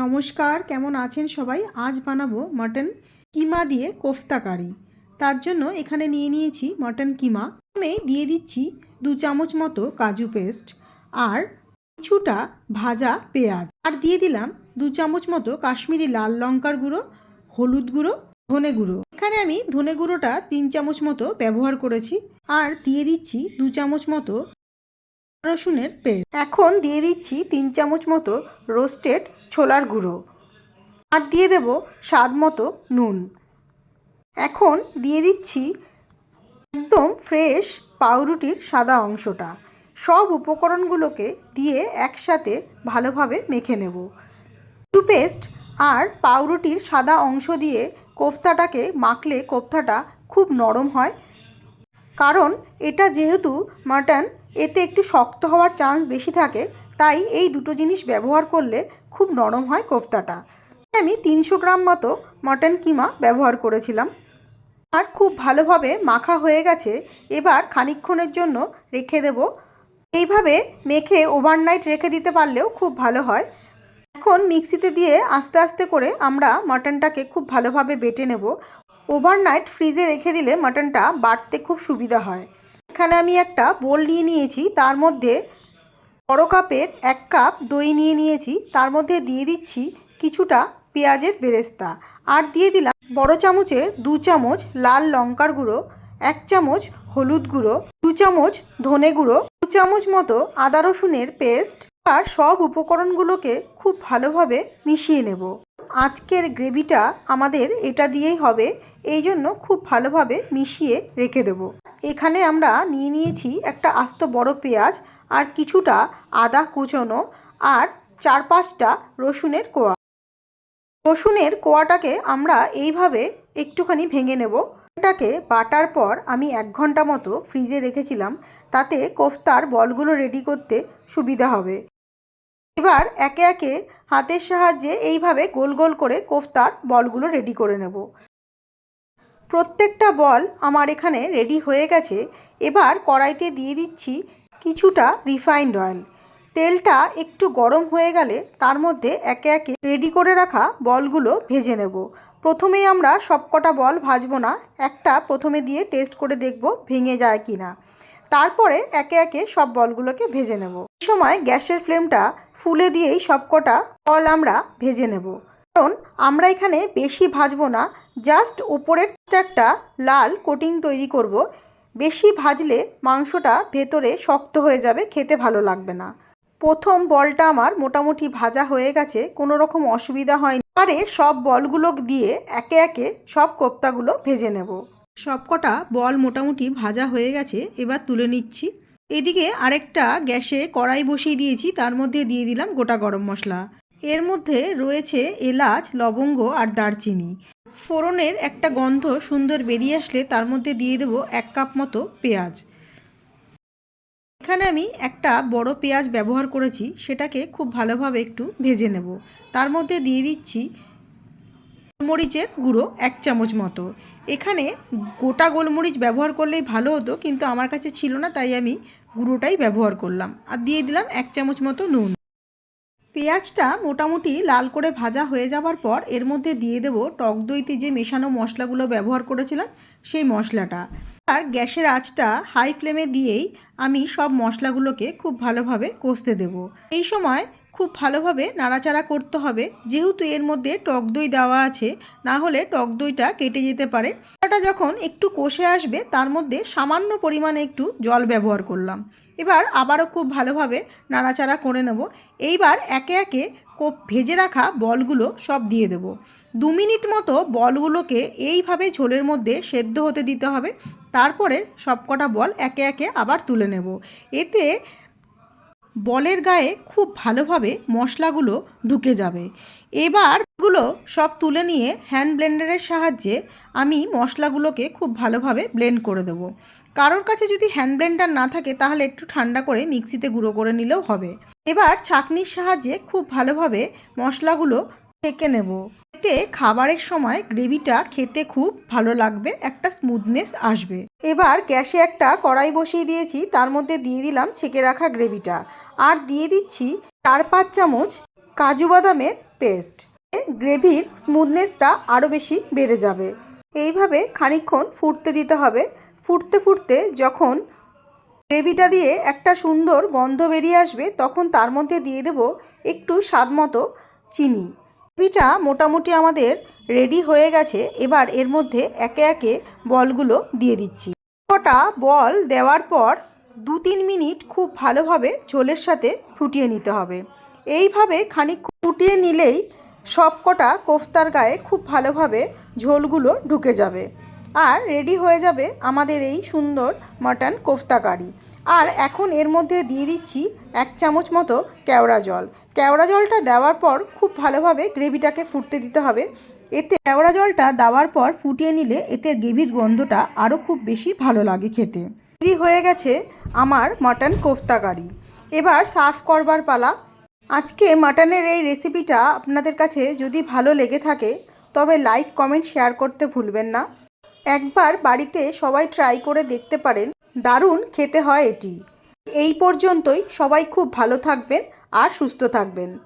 নমস্কার, কেমন আছেন সবাই? আজ বানাবো মটন কিমা দিয়ে কোফতা কারি। তার জন্য এখানে নিয়ে নিয়েছি মটন কিমা। প্রথমে দিয়ে দিচ্ছি দু চামচ মতো কাজু পেস্ট আর কিছুটা ভাজা পেঁয়াজ। আর দিয়ে দিলাম দু চামচ মতো কাশ্মীরি লাল লঙ্কার গুঁড়ো, হলুদ গুঁড়ো, ধনে গুঁড়ো। এখানে আমি ধনে গুঁড়োটা তিন চামচ মতো ব্যবহার করেছি আর দিয়ে দিচ্ছি দু চামচ মতো রসুনের পেস্ট। এখন দিয়ে দিচ্ছি তিন চামচ মতো রোস্টেড ছোলার গুঁড়ো। আর দিয়ে দেব স্বাদ মতো নুন। এখন দিয়ে দিচ্ছি একদম ফ্রেশ পাউরুটির সাদা অংশটা। সব উপকরণগুলোকে দিয়ে একসাথে ভালোভাবে মেখে নেব। টুপেস্ট আর পাউরুটির সাদা অংশ দিয়ে কোফতাটাকে মাখলে কোফতাটা খুব নরম হয়। কারণ এটা যেহেতু মাটন, এতে একটু শক্ত হওয়ার চান্স বেশি থাকে। তাই এই দুটো জিনিস ব্যবহার করলে খুব নরম হয় কোফতাটা। আমি তিনশো গ্রাম মতো মটন কিমা ব্যবহার করেছিলাম। আর খুব ভালোভাবে মাখা হয়ে গেছে, এবার খানিকক্ষণের জন্য রেখে দেব। এইভাবে মেখে ওভারনাইট রেখে দিতে পারলেও খুব ভালো হয়। এখন মিক্সিতে দিয়ে আস্তে আস্তে করে আমরা মাটনটাকে খুব ভালোভাবে বেটে নেব। ওভারনাইট ফ্রিজে রেখে দিলে মাটনটা বাটতে খুব সুবিধা হয়। এখানে আমি একটা বোল নিয়ে নিয়েছি, তার মধ্যে বড় কাপের এক কাপ দই নিয়ে নিয়েছি, তার মধ্যে দিয়ে দিচ্ছি কিছুটা পেঁয়াজের বেরেস্তা। আর দিয়ে দিলাম বড় চামচের দু চামচ লাল লঙ্কার গুঁড়ো, এক চামচ হলুদ গুঁড়ো, দু চামচ ধনে গুঁড়ো, দু চামচ মতো আদা রসুনের পেস্ট আর সব উপকরণগুলোকে খুব ভালোভাবে মিশিয়ে নেব। আজকের গ্রেভিটা আমাদের এটা দিয়েই হবে, এই জন্য খুব ভালোভাবে মিশিয়ে রেখে দেব। এখানে আমরা নিয়ে নিয়েছি একটা আস্ত বড় পেঁয়াজ আর কিছুটা আদা কুচোনো আর চার পাঁচটা রসুনের কোয়া। রসুনের কোয়াটাকে আমরা এইভাবে একটুখানি ভেঙে নেব। এটাকে বাটার পর আমি এক ঘণ্টা মতো ফ্রিজে রেখেছিলাম। তাতে কোফতার বলগুলো রেডি করতে সুবিধা হবে। এবার একে একে হাতের সাহায্যে এইভাবে গোল গোল করে কোফতার বলগুলো রেডি করে নেব। প্রত্যেকটা বল আমার এখানে রেডি হয়ে গেছে। এবার কড়াইতে দিয়ে দিচ্ছি কিছুটা রিফাইন্ড অয়েল তেলটা একটু গরম হয়ে গেলে তার মধ্যে একে একে রেডি করে রাখা বলগুলো ভেজে নেব। প্রথমেই আমরা সবকটা বল ভাজবো না, একটা প্রথমে দিয়ে টেস্ট করে দেখব ভেঙে যায় কি না। তারপরে একে একে সব বলগুলোকে ভেজে নেব। এই সময় গ্যাসের ফ্লেমটা ফুলে দিয়েই সবকটা বল আমরা ভেজে নেব। কারণ আমরা এখানে বেশি ভাজবো না, জাস্ট উপরের একটা লাল কোটিং তৈরি করব। বেশি ভাজলে মাংসটা ভেতরে শক্ত হয়ে যাবে, খেতে ভালো লাগবে না। প্রথম বলটা আমার মোটামুটি ভাজা হয়ে গেছে, কোনো রকম অসুবিধা হয়নি। আরে সব বলগুলো দিয়ে একে একে সব কোপ্তাগুলো ভেজে নেব। সবকটা বল মোটামুটি ভাজা হয়ে গেছে, এবার তুলে নিচ্ছি। এদিকে আরেকটা গ্যাসে কড়াই বসিয়ে দিয়েছি, তার মধ্যে দিয়ে দিলাম গোটা গরম মশলা। এর মধ্যে রয়েছে এলাচ, লবঙ্গ আর দারচিনি। ফোড়নের একটা গন্ধ সুন্দর বেরিয়ে আসলে তার মধ্যে দিয়ে দেবো এক কাপ মতো পেঁয়াজ। এখানে আমি একটা বড় পেঁয়াজ ব্যবহার করেছি, সেটাকে খুব ভালোভাবে একটু ভেজে নেব। তার মধ্যে দিয়ে দিচ্ছি গোলমরিচের গুঁড়ো এক চামচ মতো। এখানে গোটা গোলমরিচ ব্যবহার করলেই ভালো হতো, কিন্তু আমার কাছে ছিল না, তাই আমি গুঁড়োটাই ব্যবহার করলাম। আর দিয়ে দিলাম এক চামচ মতো নুন। পেঁয়াজটা মোটামুটি লাল করে ভাজা হয়ে যাওয়ার পর এর মধ্যে দিয়ে দেব টক দইতে যে মেশানো মশলাগুলো ব্যবহার করেছিলাম, সেই মশলাটা। আর গ্যাসের আঁচটা হাই ফ্লেমে দিয়েই আমি সব মশলাগুলোকে খুব ভালোভাবে কষতে দেব। এই সময় খুব ভালোভাবে নাড়াচাড়া করতে হবে। যেহেতু এর মধ্যে টক দই দেওয়া আছে, না হলে টক দইটা কেটে যেতে পারে। এটা যখন একটু কষে আসবে, তার মধ্যে সামান্য পরিমাণে একটু জল ব্যবহার করলাম। এবার আবারও খুব ভালোভাবে নাড়াচাড়া করে নেব। এইবার একে একে কোপ ভেজে রাখা বলগুলো সব দিয়ে দেব। দু মিনিট মতো বলগুলোকে এইভাবে ঝোলের মধ্যে সেদ্ধ হতে দিতে হবে। তারপরে সবকটা বল একে একে আবার তুলে নেব। এতে বলের গায়ে খুব ভালোভাবে মশলাগুলো ঢুকে যাবে। এবারগুলো সব তুলে নিয়ে হ্যান্ড ব্লেন্ডারের সাহায্যে আমি মশলাগুলোকে খুব ভালোভাবে ব্লেন্ড করে দেবো। কারোর কাছে যদি হ্যান্ড ব্লেন্ডার না থাকে, তাহলে একটু ঠান্ডা করে মিক্সিতে গুঁড়ো করে নিলেও হবে। এবার ছাঁকনির সাহায্যে খুব ভালোভাবে মশলাগুলো ছেঁকে নেব। এতে খাবারের সময় গ্রেভিটা খেতে খুব ভালো লাগবে, একটা স্মুথনেস আসবে। এবার গ্যাসে একটা কড়াই বসিয়ে দিয়েছি, তার মধ্যে দিয়ে দিলাম ছেঁকে রাখা গ্রেভিটা। আর দিয়ে দিচ্ছি চার পাঁচ চামচ কাজু বাদামের পেস্ট গ্রেভির স্মুথনেসটা আরও বেশি বেড়ে যাবে। এইভাবে খানিকক্ষণ ফুটতে দিতে হবে। ফুটতে ফুটতে যখন গ্রেভিটা দিয়ে একটা সুন্দর গন্ধ বেরিয়ে আসবে, তখন তার মধ্যে দিয়ে দেব একটু স্বাদ মতো চিনি। গ্রেভিটা মোটামুটি আমাদের রেডি হয়ে গেছে। এবার এর মধ্যে একে একে বলগুলো দিয়ে দিচ্ছি। কটা বল দেওয়ার পর দু তিন মিনিট খুব ভালোভাবে ঝোলের সাথে ফুটিয়ে নিতে হবে। এইভাবে খানিক ফুটিয়ে নিলেই সব কটা কোফতার গায়ে খুব ভালোভাবে ঝোলগুলো ঢুকে যাবে। আর রেডি হয়ে যাবে আমাদের এই সুন্দর মাটন কোফতা কারি। আর এখন এর মধ্যে দিয়ে দিচ্ছি এক চামচ মতো কেওড়া জল। কেওড়া জলটা দেওয়ার পর খুব ভালোভাবে গ্রেভিটাকে ফুটতে দিতে হবে। এতে কেওড়া জলটা দেওয়ার পর ফুটিয়ে নিলে এতে গ্রেভির গন্ধটা আরও খুব বেশি ভালো লাগে খেতে। রেডি হয়ে গেছে আমার মাটন কোফতা কারি। এবার সার্ভ করবার পালা। আজকে মাটনের এই রেসিপিটা আপনাদের কাছে যদি ভালো লেগে থাকে, তবে লাইক, কমেন্ট, শেয়ার করতে ভুলবেন না। একবার বাড়িতে সবাই ট্রাই করে দেখতে পারেন। দারুণ খেতে হয় এটি। এই পর্যন্তই। সবাই খুব ভালো থাকবেন আর সুস্থ থাকবেন।